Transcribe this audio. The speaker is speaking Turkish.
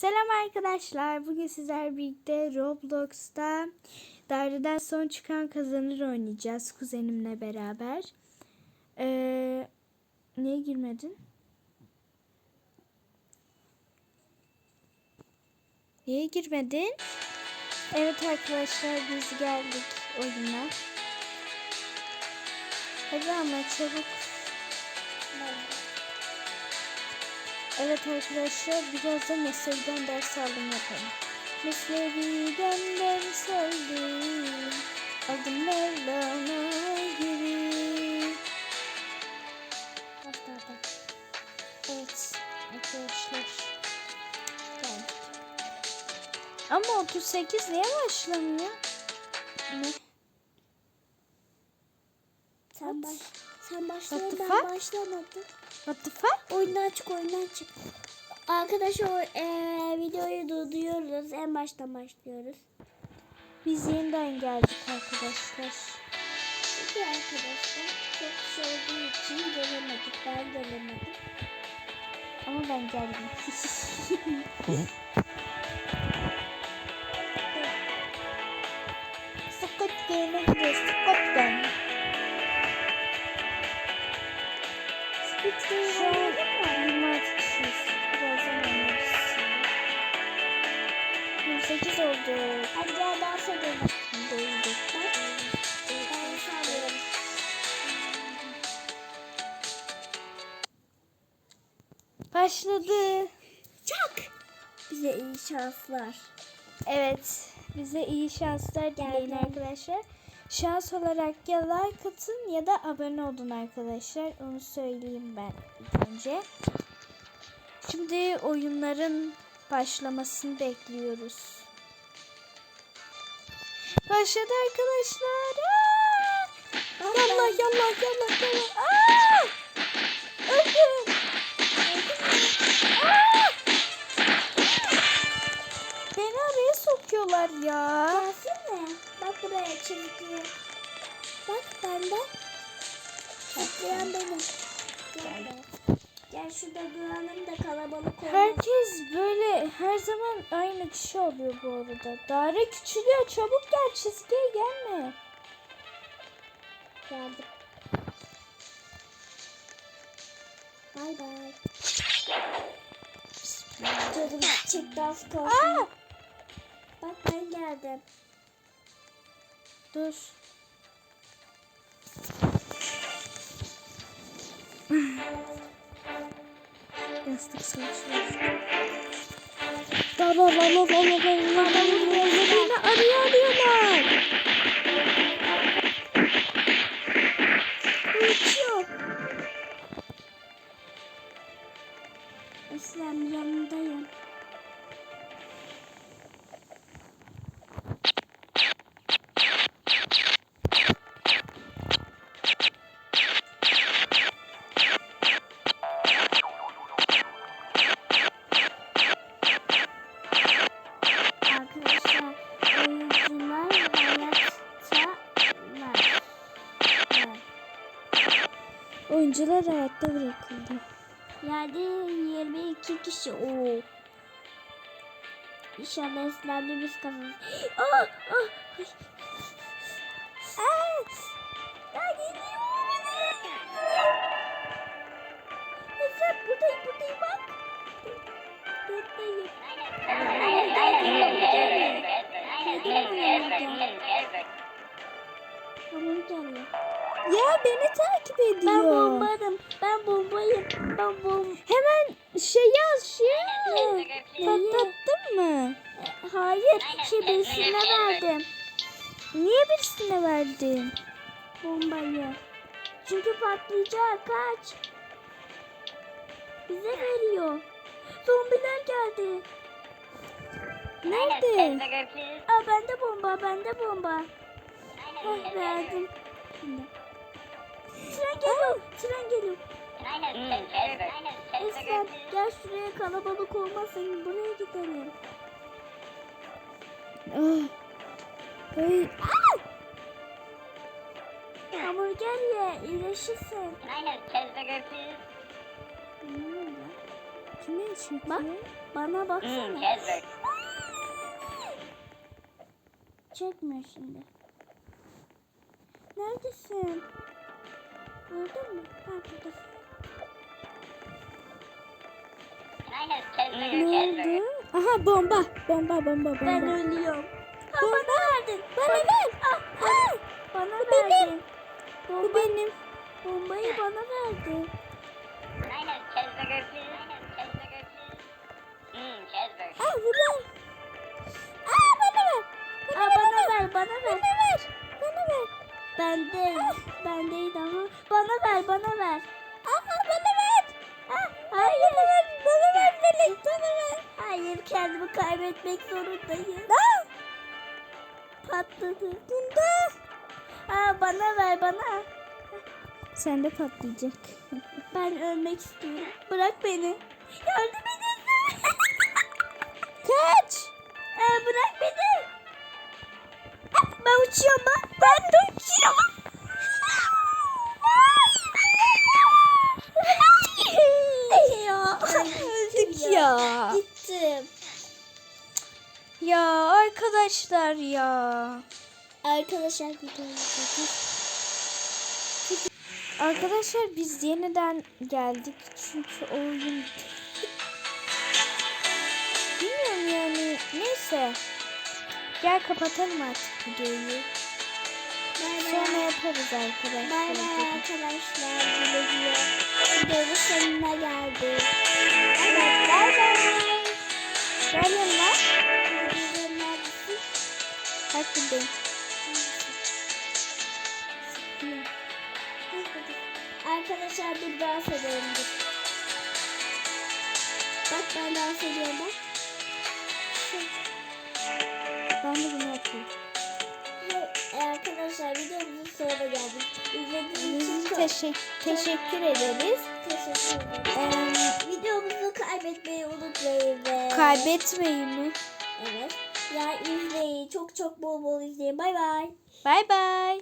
Selam arkadaşlar. Bugün sizler birlikte Roblox'ta daireden son çıkan kazanır oynayacağız kuzenimle beraber. Ee, niye girmedin? Niye girmedin? Evet arkadaşlar biz geldik oyuna. Hadi ama çabuk. Evet arkadaşlar birazdan meslekten ders aldım yapalım. Meslekten ders aldım. Adım Mevlana gibi. Evet arkadaşlar. Geldik. Ama 38 niye başlamıyor? Ne? Sen baş sen başladın ben fuck? başlamadım. What the fuck? Oyundan çık oyundan çık. Arkadaşlar eee videoyu durduruyoruz. En baştan başlıyoruz. Biz yeniden geldik arkadaşlar. Çünkü arkadaşlar çok şey olduğu için gelemedik. Ben gelemedim. Ama ben geldim. Squid Game'e gidiyoruz. 28 oldu. Hadi gel dans edelim. Başladı. Çak. Bize iyi şanslar. Evet. Bize iyi şanslar dileyin arkadaşlar. Şans olarak ya like atın ya da abone olun arkadaşlar. Onu söyleyeyim ben ilk önce. Şimdi oyunların başlamasını bekliyoruz. Başladı arkadaşlar. Aa! Yallah yallah yallah yallah. Aa! Öldüm. Araya sokuyorlar ya. Gelsene. Bak buraya çizgi. Bak bende. Zıplayan benim. Gel be. Gel şurada duralım da kalabalık olmasın. Herkes böyle her zaman aynı kişi oluyor bu arada. Daire küçülüyor. Çabuk gel çizgiye gelme. Geldim. Bay bay. Canım çıktı az kalsın. Aa! Bak ben geldim. Dur. Yastık savaşıyor. Beni arıyor arıyorlar. Uçuyor. Eslem yanındayım. Oyuncular hayatta bırakıldı. Yerde 22 kişi. Oo. İnşallah esnemde biz kazanırız. Ah! Ah! Ay. Aa! Ya geliyor. Esnem buradayım buradayım bak. Buradayım. Tamam gelme. Ya beni takip ediyor. Ben bombarım. Ben bombayım. Ben bom. Hemen şey yaz şey. Patlattın mı? Hayır. Şey birisine verdim. Niye birisine verdin? Bombayı. Çünkü patlayacak. Kaç. Bize veriyor. Zombiler geldi. Nerede? Aa bende bomba. Bende bomba. Heh, verdim. Şimdi. Tren geliyor. Tren geliyor. Esra gel şuraya kalabalık olmasın. Buraya gidelim. Ah. Ay, Hamburger ye. iyileşirsin. Can I have cheeseburger, please? Hmm, ya. Ne çekiyor? Bak. Bana baksana. Mmm, cheeseburger. Çekmiyor şimdi. Neredesin? Gördün mü? Ha buradasın. Can I have cheeseburger, Ne cheeseburger? oldu? Aha bomba. Bomba bomba bomba. Ben ölüyorum. Ha, Bomba. bana verdin. Bana ver. Ah, Ah, Bana Bu benim. verdin. bu Bomba, benim. bombayı bana verdin. Can I Bende, bendeydi ama. Bana ver, bana ver. Aha bana ver. Ah, hayır. Bana ver. Bana ver Melek. Bana ver. Hayır, kendimi kaybetmek zorundayım. Aa, Patladı. bunda. Aa, bana ver, bana. Sende patlayacak. Ben ölmek istiyorum. Bırak beni. Yardım Ben de uçuyorum. ya. Öldük ya. Gittim. Ya arkadaşlar ya. Arkadaşlar videoyu Arkadaşlar biz yeniden geldik çünkü oyun bilmiyorum yani neyse gel kapatalım artık videoyu sonra yaparız Bay arkadaşlar. bay arkadaşlar. Güle güle. Videonun sonuna geldik. Evet bay bay. Gel yanıma. Videonun neredesin? Bak buradayım. Arkadaşlar dur dans edelim. Bak ben dans ediyorum bak. Ben de bunu Ve Arkadaşlar videomuzun sonuna geldik. İzlediğiniz için çok Teşekkür, teşekkür ederiz. teşekkür ederim. Ee, Videomuzu kaybetmeyi unutmayın ve... kaybetmeyin mi? Evet. Ya izleyin. Çok çok bol bol izleyin. Bay bay. Bay bay.